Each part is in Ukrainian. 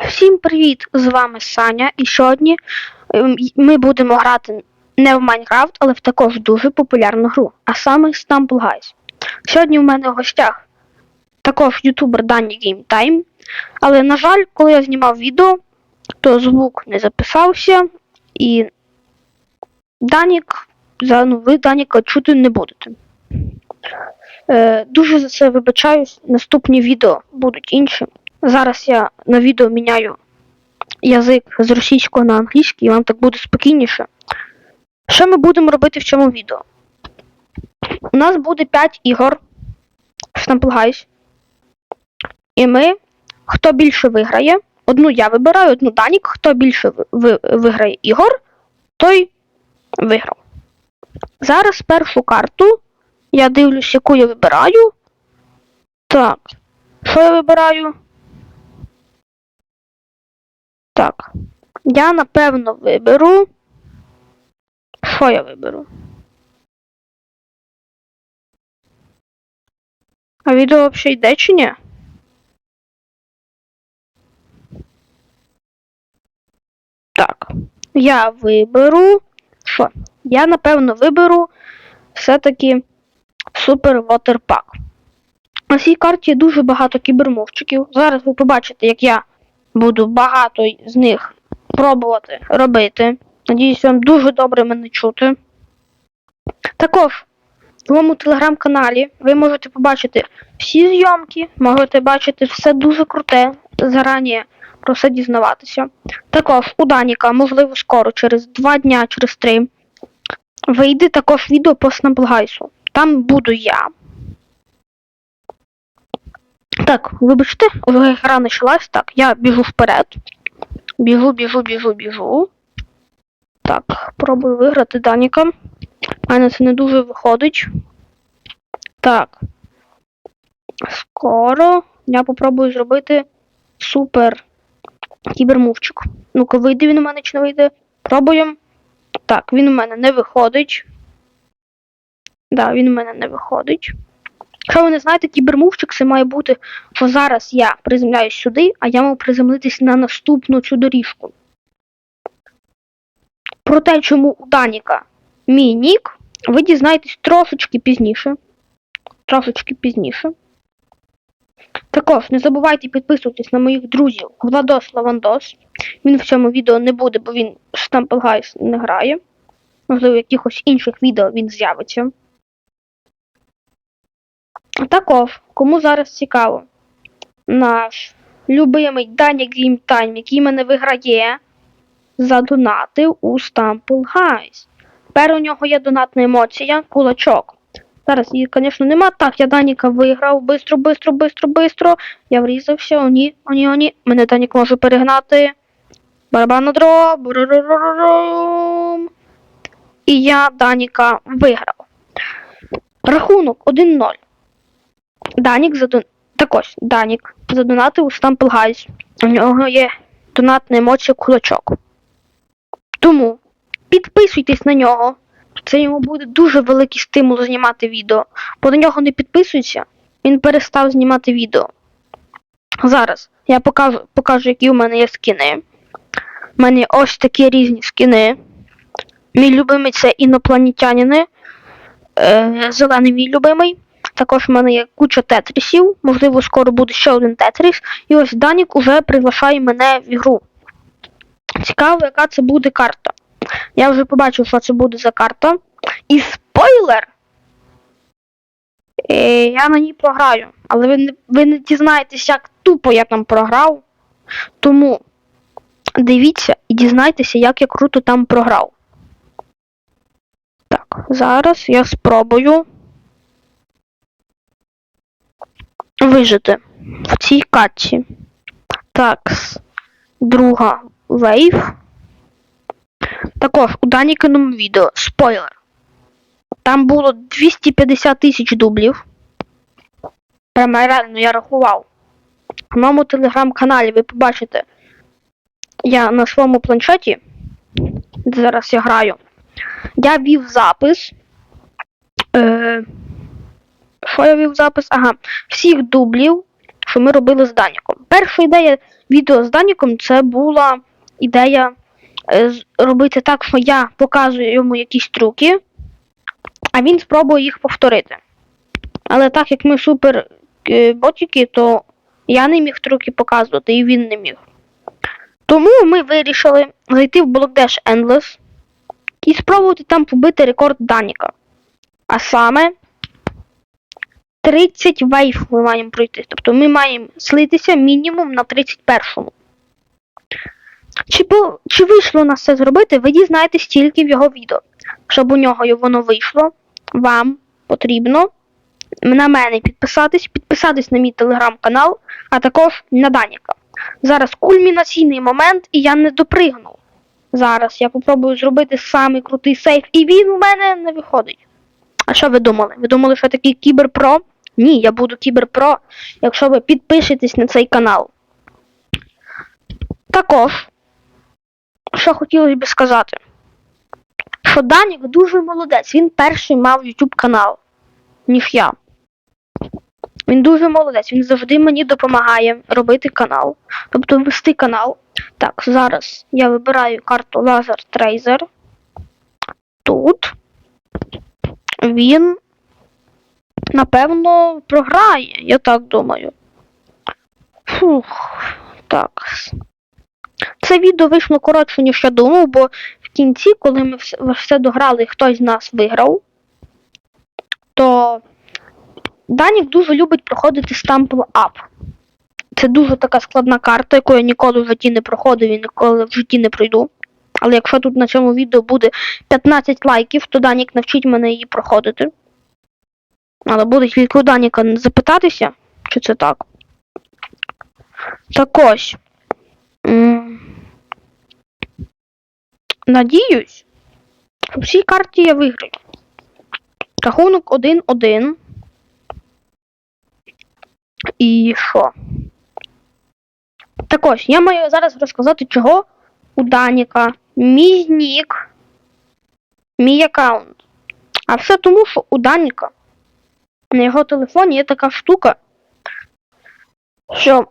Всім привіт! З вами Саня. І сьогодні ем, ми будемо грати не в Майнкрафт, але в також дуже популярну гру, а саме Stumble Guys. Сьогодні в мене в гостях також ютубер Дані Time. Але, на жаль, коли я знімав відео, то звук не записався, і Данік, ну, ви Даніка чути не будете. Е, дуже за це вибачаюсь. Наступні відео будуть інші. Зараз я на відео міняю язик з російського на англійський, і вам так буде спокійніше. Що ми будемо робити в цьому відео? У нас буде 5 ігор Stumble І ми, хто більше виграє, одну я вибираю, одну Данік, хто більше ви- виграє ігор, той виграв. Зараз першу карту я дивлюсь, яку я вибираю. Так. Що я вибираю? Так. Я напевно виберу. Що я виберу? А відео взагалі йде чи ні? Так. Я виберу. Що? Я напевно виберу все-таки Супер Water Pack. На цій карті дуже багато кібермовчиків. Зараз ви побачите, як я буду багато з них пробувати робити. Надіюсь, вам дуже добре мене чути. Також в моєму телеграм-каналі ви можете побачити всі зйомки, можете бачити все дуже круте, зарані про все дізнаватися. Також у Даніка, можливо, скоро, через 2 дня, через 3, вийде також відео по Снаблгайсу. Там буду я. Так, вибачте, вже гра почалась. Так, я біжу вперед. Біжу, біжу, біжу, біжу. Так, пробую виграти Даніка. У мене це не дуже виходить. Так. Скоро я попробую зробити супер кібермувчик. Ну-ка, вийде він у мене чи не вийде. Пробуємо. Так, він у мене не виходить. Да, він у мене не виходить. Якщо ви не знаєте, кібермувчик це має бути, що зараз я приземляюсь сюди, а я мав приземлитись на наступну цю доріжку. Про те, чому у Даніка мій нік, ви дізнаєтесь трошечки пізніше. Трошечки пізніше. Також не забувайте підписуватись на моїх друзів Владос Лавандос. Він в цьому відео не буде, бо він Guys не грає. Можливо, в якихось інших відео він з'явиться. Також, кому зараз цікаво, наш любимий Даня Геймтайм, який мене виграє, задонатив у Stumble Guys. Тепер у нього є донатна емоція, кулачок. Зараз її, звісно, нема. Так, я Даніка виграв. Бистро, бистро, бистро, бистро. Я врізався. О, ні, о, ні, о, ні. Мене Данік може перегнати. Барабан дроб. І я Даніка виграв. Рахунок 1-0. Данік задон... Так ось, Данік задонатив у Guys. У нього є донатна емоція кулачок. Тому підписуйтесь на нього. Це йому буде дуже великий стимул знімати відео. Бо на нього не підписуються, він перестав знімати відео. Зараз я покажу, покажу які у мене є скини. У мене ось такі різні скини. Мій любимий це інопланетянини. Е, зелений мій любимий. Також в мене є куча тетрісів. Можливо, скоро буде ще один тетріс. І ось Данік уже приглашає мене в ігру. Цікаво, яка це буде карта. Я вже побачив, що це буде за карта. І спойлер! Е, я на ній програю. Але ви не, ви не дізнаєтесь, як тупо я там програв. Тому дивіться і дізнайтеся, як я круто там програв. Так, зараз я спробую вижити в цій катці. Так, друга вейв. Також у Данікиному відео спойлер. Там було 250 тисяч дублів. Прямо реально я рахував. В моєму телеграм-каналі ви побачите, я на своєму планшеті, де зараз я граю, я вів запис. Е, що я вів запис? Ага, всіх дублів, що ми робили з Даніком. Перша ідея відео з Даніком це була ідея е, робити так, що я показую йому якісь трюки, а він спробує їх повторити. Але так як ми супер е, ботики, то я не міг трюки показувати, і він не міг. Тому ми вирішили зайти в Block Dash Endless і спробувати там побити рекорд Даніка. А саме 30 вейв ми маємо пройти. Тобто ми маємо слитися мінімум на 31-му. Чи, по, чи вийшло у нас це зробити, ви дізнаєтесь тільки в його відео. Щоб у нього воно вийшло, вам потрібно на мене підписатись, підписатись на мій телеграм-канал, а також на Даніка. Зараз кульмінаційний момент, і я не допригнув. Зараз я попробую зробити самий крутий сейф, і він у мене не виходить. А що ви думали? Ви думали, що я такий кіберпро? Ні, я буду кіберпро, якщо ви підпишетесь на цей канал. Також, що хотілося б сказати, що Данік дуже молодець. Він перший мав YouTube канал, ніж я. Він дуже молодець, він завжди мені допомагає робити канал, тобто вести канал. Так, зараз я вибираю карту Laser Tracer. Тут він, напевно, програє, я так думаю. Фух, так. Це відео вийшло коротше, ніж я думав, бо в кінці, коли ми все, дограли і хтось з нас виграв, то Данік дуже любить проходити Stumble Up. Це дуже така складна карта, яку я ніколи в житті не проходив і ніколи в житті не пройду. Але якщо тут на цьому відео буде 15 лайків, то Данік навчить мене її проходити. Але буде у Даніка запитатися, чи це так. Так ось. Надіюсь, що в цій карті я виграю. Рахунок 1-1. І що? Так ось, я маю зараз розказати, чого у Даніка мій нік, мій аккаунт. А все тому, що у Даніка на його телефоні є така штука, що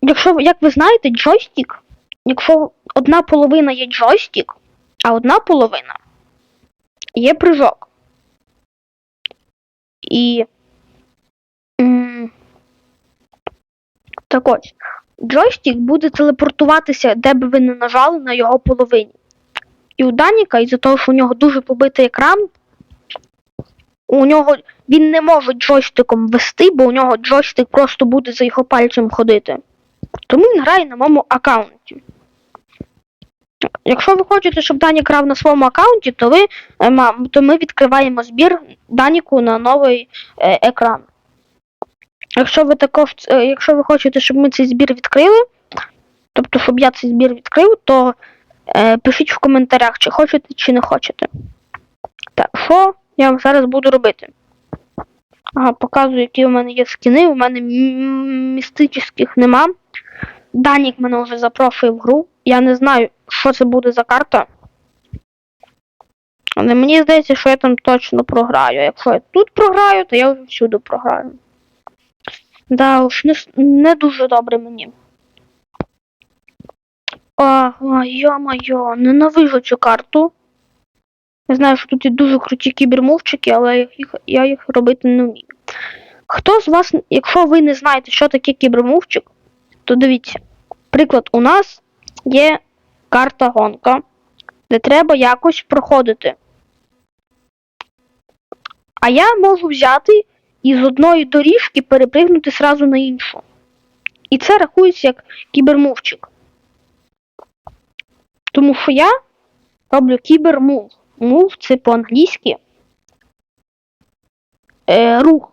якщо, як ви знаєте, джойстик, якщо одна половина є джойстик, а одна половина є прыжок. І. Так ось, джойстик буде телепортуватися, де би ви не нажали на його половині. І у Даніка, із-за того, що у нього дуже побитий екран, у нього він не може джойстиком вести, бо у нього джойстик просто буде за його пальцем ходити. Тому він грає на моєму аккаунті. Якщо ви хочете, щоб Данік грав на своєму аккаунті, то ви е, то ми відкриваємо збір Даніку на новий е, екран. Якщо ви також, е, якщо ви хочете, щоб ми цей збір відкрили, тобто, щоб я цей збір відкрив, то е, пишіть в коментарях, чи хочете, чи не хочете. Так, що я вам зараз буду робити? Ага, показую, які у мене є скіни. У мене містичних нема. Данік мене вже запрошує в гру. Я не знаю, що це буде за карта. Але мені здається, що я там точно програю. Якщо я тут програю, то я вже всюди програю. Да, уж не, не дуже добре мені. А, а, йо-моє, ненавижу цю карту. Я знаю, що тут є дуже круті кібермовчики, але їх, я їх робити не вмію. Хто з вас, якщо ви не знаєте, що таке кібермовчик, то дивіться. Приклад, у нас є карта гонка, де треба якось проходити. А я можу взяти і з одної доріжки перепригнути сразу на іншу. І це рахується як кібермовчик. Тому що я роблю кібермув. Мув це по-англійськи. Е, рух.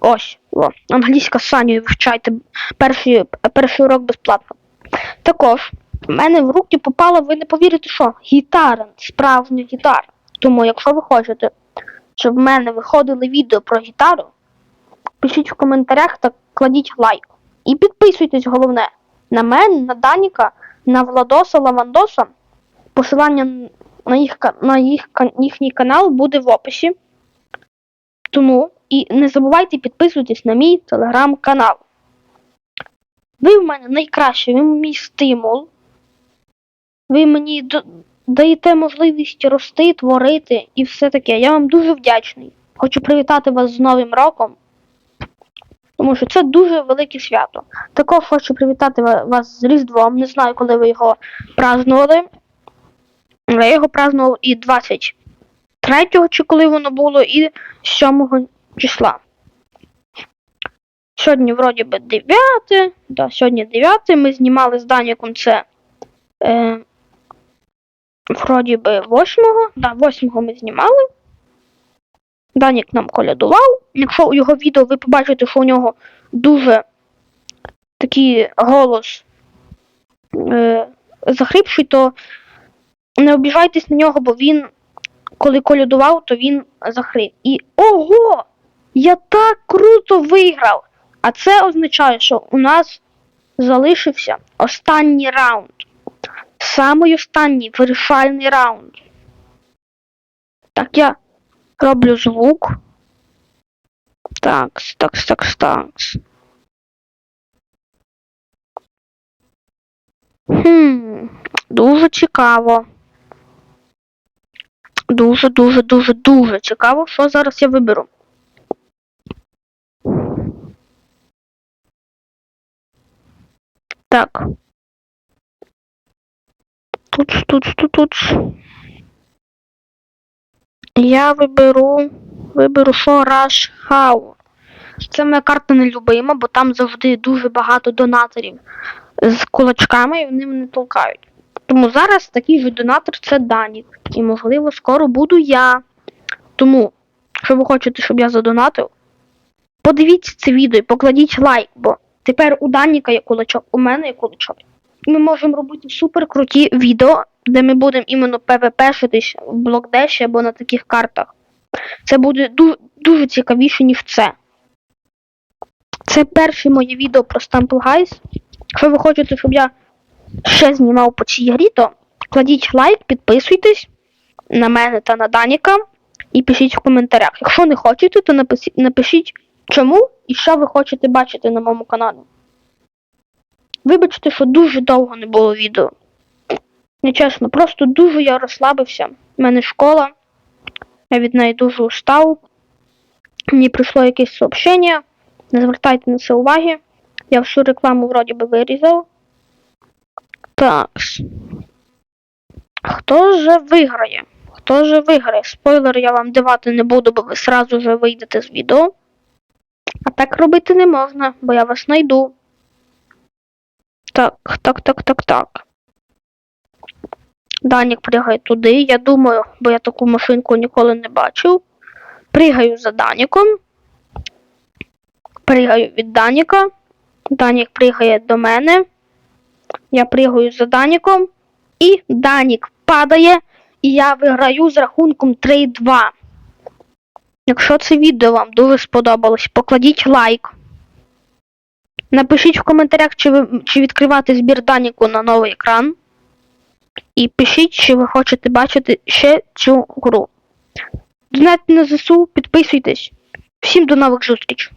Ось. О, англійська з Санєю вивчайте. Перший, перший урок безплатно. Також в мене в руки попала, ви не повірите, що гітара, справжня гітара. Тому, якщо ви хочете, щоб в мене виходили відео про гітару, пишіть в коментарях та кладіть лайк. І підписуйтесь, головне, на мене, на Даніка, на Владоса Лавандоса. Посилання на, їх, на їх, їхній канал буде в описі. Тому і не забувайте підписуватись на мій телеграм-канал. Ви в мене найкраще, ви мій стимул. Ви мені даєте можливість рости, творити і все таке. Я вам дуже вдячний. Хочу привітати вас з Новим роком. Тому що це дуже велике свято. Також хочу привітати вас з Різдвом. Не знаю, коли ви його празднували. Я його празднував і 23-го, чи коли воно було, і 7 числа. Сьогодні, вроді би, 9. Да, сьогодні 9. Ми знімали з Даніком це. Е, вроді би 8-го. Да, 8-го ми знімали. Данік нам колядував. Якщо у його відео ви побачите, що у нього дуже такий голос е, захрипший, то не обіжайтесь на нього, бо він, коли колядував, то він захрип. І ого! Я так круто виграв! А це означає, що у нас залишився останній раунд. Самий останній вирішальний раунд. Так, я роблю звук. Такс, такс, такс, такс. Хм, дуже цікаво. Дуже, дуже, дуже, дуже цікаво, що зараз я виберу. Так. Тут, тут, тут, тут. Я виберу. Виберу що Rush Hour. Це моя карта нелюбима, бо там завжди дуже багато донаторів з кулачками і вони мене толкають. Тому зараз такий же донатор це Данік. І можливо скоро буду я. Тому, якщо ви хочете, щоб я задонатив, подивіться це відео і покладіть лайк, бо тепер у Даніка є кулачок, у мене є кулачок. Ми можемо робити супер круті відео, де ми будемо іменно PvP-шитись в блокдеші або на таких картах. Це буде дуже, дуже цікавіше, ніж це. Це перше моє відео про Stumble Guys. Якщо ви хочете, щоб я ще знімав по цій грі, то кладіть лайк, підписуйтесь на мене та на Даніка і пишіть в коментарях. Якщо не хочете, то напишіть чому і що ви хочете бачити на моєму каналі. Вибачте, що дуже довго не було відео. Нечесно, просто дуже я розслабився. У мене школа. Я від неї дуже устав. Мені прийшло якесь сообщення. Не звертайте на це уваги. Я всю рекламу вроді би вирізав. Так. Хто же виграє? Хто же виграє? Спойлер я вам давати не буду, бо ви сразу же вийдете з відео. А так робити не можна, бо я вас знайду. Так, так, так, так, так. Данік пригає туди. Я думаю, бо я таку машинку ніколи не бачив. Пригаю за Даніком. Пригаю від Даніка. Данік пригає до мене. Я пригаю за Даніком. І Данік падає. І я виграю з рахунком 3-2. Якщо це відео вам дуже сподобалось, покладіть лайк. Напишіть в коментарях, чи, ви, чи відкривати збір Даніку на новий екран. І пишіть, чи ви хочете бачити ще цю гру. Донатьте на ЗСУ, підписуйтесь. Всім до нових зустріч!